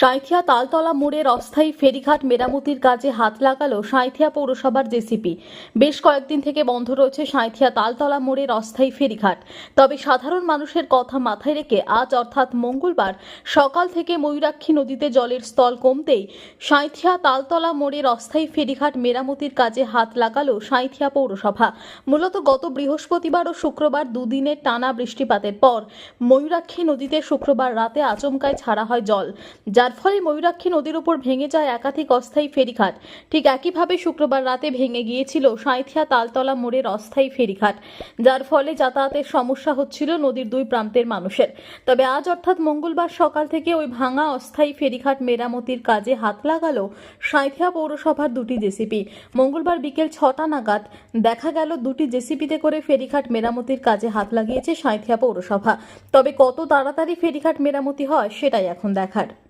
সাঁইথিয়া তালতলা মোড়ের অস্থায়ী ফেরিঘাট মেরামতির কাজে হাত লাগালো সাঁইথিয়া পৌরসভার জেসিপি। বেশ কয়েকদিন থেকে বন্ধ রয়েছে সাঁইথিয়া তালতলা মোড়ের অস্থায়ী ফেরিঘাট। তবে সাধারণ মানুষের কথা মাথায় রেখে আজ অর্থাৎ মঙ্গলবার সকাল থেকে ময়ূরাক্ষী নদীতে জলের স্তর কমতেই সাঁইথিয়া তালতলা মোড়ের অস্থায়ী ফেরিঘাট মেরামতির কাজে হাত লাগালো সাঁইথিয়া পৌরসভা। মূলত গত বৃহস্পতিবার ও শুক্রবার দুদিনের টানা বৃষ্টিপাতের পর ময়ূরাক্ষী নদীতে শুক্রবার রাতে আচমকায় ছাড়া হয় জল ফলে ময়ূরাক্ষী নদীর উপর ভেঙে যায় একাধিক অস্থায়ী ফেরিঘাট। ঠিক একইভাবে শুক্রবার রাতে ভেঙে গিয়েছিল সাঁইথিয়া তালতলা মোড়ের অস্থায়ী ফেরিঘাট, যার ফলে যাতায়াতের সমস্যা হচ্ছিল নদীর দুই প্রান্তের মানুষের। তবে আজ অর্থাৎ মঙ্গলবার সকাল থেকে ওই ভাঙা অস্থায়ী ফেরিঘাট মেরামতির কাজে হাত লাগালো সাঁইথিয়া পৌরসভার দুটি জেসিপি। মঙ্গলবার বিকেল ছটা নাগাদ দেখা গেল দুটি জেসিপিতে করে ফেরিঘাট মেরামতির কাজে হাত লাগিয়েছে সাঁইথিয়া পৌরসভা। তবে কত তাড়াতাড়ি ফেরিঘাট মেরামতি হয় সেটাই এখন দেখার।